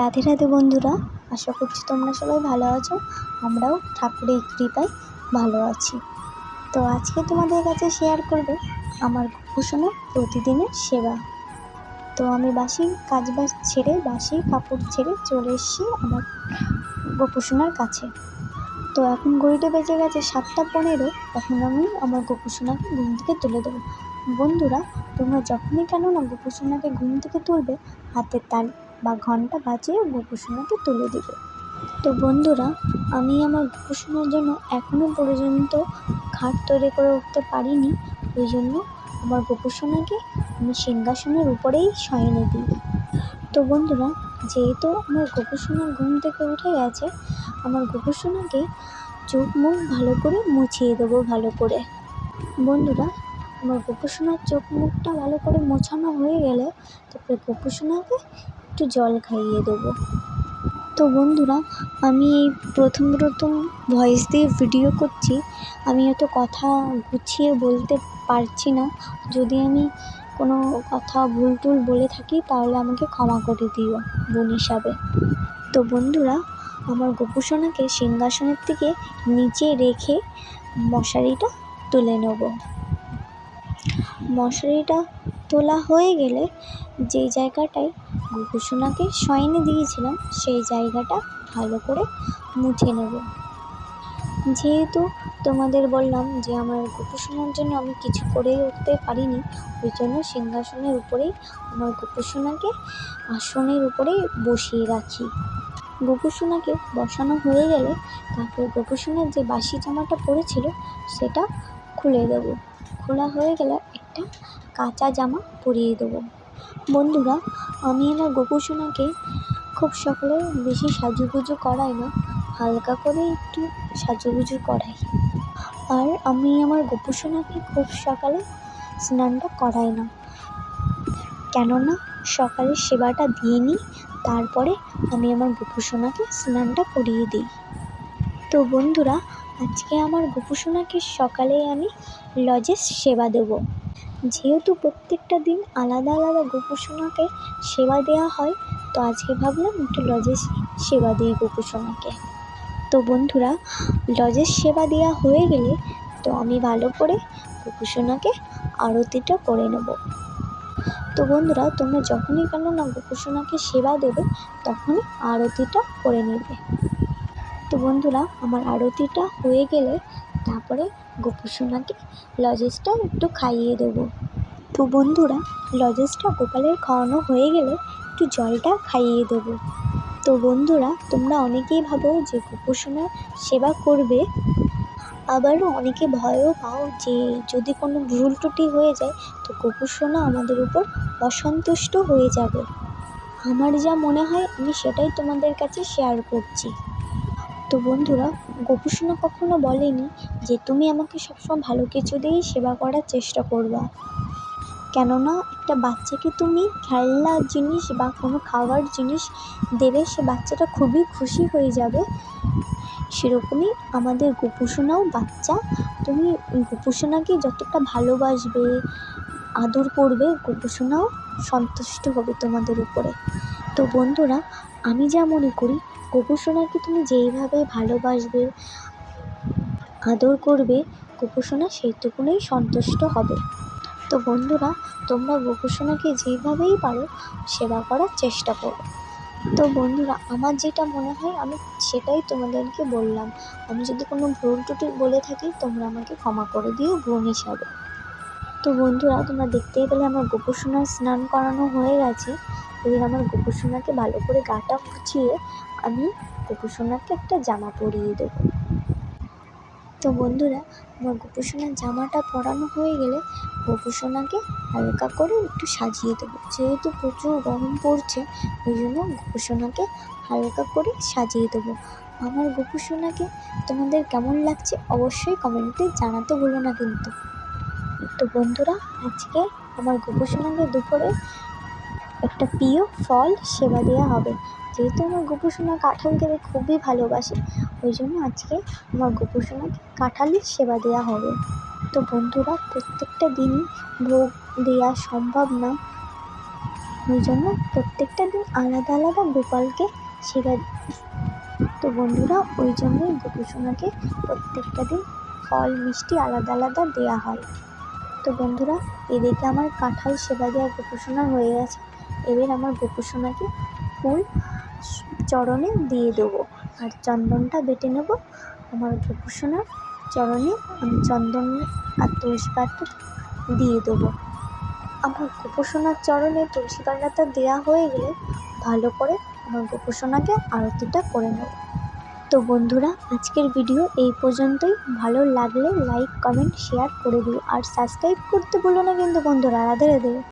রাধে রাধে বন্ধুরা, আশা করছি তোমরা সবাই ভালো আছো, আমরাও ঠাকুরের কৃপায় ভালো আছি। তো আজকে তোমাদের কাছে শেয়ার করব আমার কুসুমের প্রতিদিনের সেবা। তো আমি বাসি কাজ বাজ ছেড়ে বাসি কাপড় ছেড়ে চলে এসেছি আমার গোপুসোনার কাছে। তো এখন ঘড়িটা বেজে গেছে সাতটা পনেরো, এখন আমি আমার গোপুসোনাকে ঘুম থেকে তুলে দেবো। বন্ধুরা, তোমরা যখনই কেন না গোপুসোনাকে ঘুম থেকে তুলবে, হাতের তালি বা ঘণ্টা বাজিয়ে গোপুসোনাকে তুলে দেবে। তো বন্ধুরা, আমি আমার গোপুসোনার জন্য এখনও পর্যন্ত খাট তৈরি করে উঠতে পারিনি। ওই জন্য আমার গোপুসোনাকে আমি সিংহাসনের উপরেই শয়নে দিই। তো বন্ধুরা, যেহেতু আমার গোপুসোনা ঘুম থেকে উঠে গেছে, আমার গোপুসোনাকে চোখ মুখ ভালো করে মুছিয়ে দেবো ভালো করে। বন্ধুরা, আমার গোপুসোনার চোখ মুখটা ভালো করে মোছানো হয়ে গেলে তারপরে গোপুসোনাকে একটু জল খাইয়ে দেবো। তো বন্ধুরা, আমি এই প্রথম প্রথম ভয়েস দিয়ে ভিডিও করছি। আমি এত কথা গুছিয়ে বলতে পারছি না। যদি আমি কোনো কথা ভুল টুল বলে থাকি, তাহলে আমাকে ক্ষমা করে দিও, বোন হিসাবে। তো বন্ধুরা, আমার গোপুসোনাকে সিংহাসনের থেকে নিচে রেখে মশারিটা তুলে নেব। মশারিটা তোলা হয়ে গেলে যেই জায়গাটায় গোপুসোনাকে শয়নে দিয়েছিলাম, সেই জায়গাটা ভালো করে মুছে নেব। যেহেতু তোমাদের বললাম যে আমার গোপুসোনার জন্য আমি কিছু করে উঠতে পারিনি, ওই জন্য সিংহাসনের উপরেই, আমার গোপুসোনাকে আসনের উপরেই বসিয়ে রাখি। গোপুসোনাকে বসানো হয়ে গেলে তারপরে গোপুসোনার যে বাসি জামাটা পরেছিল, সেটা খুলে দেবো। খোলা হয়ে গেলে একটা কাঁচা জামা পরিয়ে দেবো। বন্ধুরা, আমি আমার গোপুসোনাকে খুব সকালে বেশি সাজুগুজু করাই না, হালকা করে একটু সাজুগুজু করাই। আর আমি আমার গোপুসোনাকে খুব সকালে স্নানটা করাই না। কেননা, সকালে সেবাটা দিয়ে নিই, তারপরে আমি আমার গোপুসোনাকে স্নানটা করিয়ে দিই। তো বন্ধুরা, আজকে আমার গোপুসোনাকে সকালে আমি লজের সেবা দেব। যেহেতু প্রত্যেকটা দিন আলাদা আলাদা গোপুসোনাকে সেবা দেওয়া হয়, তো আজকে ভাবলাম একটু লজের সেবা দিই গোপুসোনাকে। তো বন্ধুরা লজের সেবা দেওয়া হয়ে গেলে তো আমি ভালো করে গোপুসোনাকে আরতিটা করে নেব। তো বন্ধুরা, তোমরা যখনই কেন না গোপুসোনাকে সেবা দেবে, তখনই আরতিটা করে নেবে। বন্ধুরা, আমার আরতিটা হয়ে গেলে তারপরে গোপুসোনাকে লজেসটা একটু খাইয়ে দেবো। তো বন্ধুরা লজেসটা গোপালের খাওয়ানো হয়ে গেলে একটু জলটা খাইয়ে দেবো। তো বন্ধুরা, তোমরা অনেকেই ভাবো যে গোপুসোনার সেবা করবে, আবারও অনেকে ভয়ও পাও যে যদি কোনো ভুল ত্রুটি হয়ে যায়, তো গোপুসোনা আমাদের উপর অসন্তুষ্ট হয়ে যাবে। আমার যা মনে হয়, আমি সেটাই তোমাদের কাছে শেয়ার করছি। তো বন্ধুরা, গোপুসোনা কখনো বলেনি যে তুমি আমাকে সবসময় ভালো কিছু দিয়েই সেবা করার চেষ্টা করবা। কেননা একটা বাচ্চাকে তুমি খেলনার জিনিস বা কোনো খাওয়ার জিনিস দেবে, সে বাচ্চাটা খুবই খুশি হয়ে যাবে। সেরকমই আমাদের গোপুসোনাও বাচ্চা। তুমি গোপুসোনাকে যতটা ভালোবাসবে, আদর করবে, গোপুসোনাও সন্তুষ্ট হবে তোমাদের উপরে। তো বন্ধুরা, আমি যা মনে করি গোপুসোনাকে তুমি যেইভাবে ভালোবাসবে, আদর করবে গোপুসোনা সেইটুকুনেই সন্তুষ্ট হবে। তো বন্ধুরা, তোমরা গোপুসোনাকে যেইভাবেই পারো, সেবা করার চেষ্টা করো। তো বন্ধুরা, আমার যেটা মনে হয়, আমি সেটাই তোমাদেরকে বললাম। আমি যদি কোনো ভুল ত্রুটি বলে থাকি, তোমরা আমাকে ক্ষমা করে দিও বোন হিসাবে। তো বন্ধুরা, তোমরা দেখতেই পেলে আমার গোপুসোনার স্নান করানো হয়ে গেছে। এবার আমার গোপুসোনাকে ভালো করে গাটা মুছিয়ে আমি গোপুসোনাকে একটা জামা পরিয়ে দেবো। তো বন্ধুরা, আমার গোপুসোনার জামাটা পরানো হয়ে গেলে গোপুসোনাকে হালকা করে একটু সাজিয়ে দেবো। যেহেতু প্রচুর গরম পড়ছে, ওই জন্য গোপুসোনাকে হালকা করে সাজিয়ে দেবো। আমার গোপুসোনাকে তোমাদের কেমন লাগছে অবশ্যই কমেন্টে জানাতে ভুলো না কিন্তু। তো বন্ধুরা, আজকে আমার গোপুসোনাকে দুপুরে একটা প্রিয় ফল সেবা দেওয়া হবে। যেহেতু আমার গোপুসোনা কাঁঠাল খেতে খুবই ভালোবাসে, ওই জন্য আজকে আমার গোপুসোনাকে কাঁঠালের সেবা দেওয়া হবে। তো বন্ধুরা, প্রত্যেকটা দিনই ভোগ দেওয়া সম্ভব না। ওই জন্য প্রত্যেকটা দিন আলাদা আলাদা গোপালকে সেবা তো বন্ধুরা, ওই জন্যই গোপুসোনাকে প্রত্যেকটা দিন ফল মিষ্টি আলাদা আলাদা দেওয়া হয়। তো বন্ধুরা, এদিকে আমার কাঁঠাল সেবা দেওয়া গোপুসোনা হয়ে গেছে। এবার আমার গোপুসোনাকে ফুল চরণে দিয়ে দেবো। আর চন্দনটা বেটে নেব আমার গোপুসোনার চরণে। আমি চন্দন আর তুলসী পাতা দিয়ে দেবো। আমার গোপুসোনার চরণে তুলসী পাতাটা দেওয়া হয়ে গেলে ভালো করে আমার গোপুসোনাকে আরতিটা করে নেব। তো বন্ধুরা, আজকের ভিডিও এই পর্যন্তই। ভালো লাগলে লাইক কমেন্ট শেয়ার করে দিও। আর সাবস্ক্রাইব করতে ভুলো না কিন্তু বন্ধুরা, রাধে রাধে।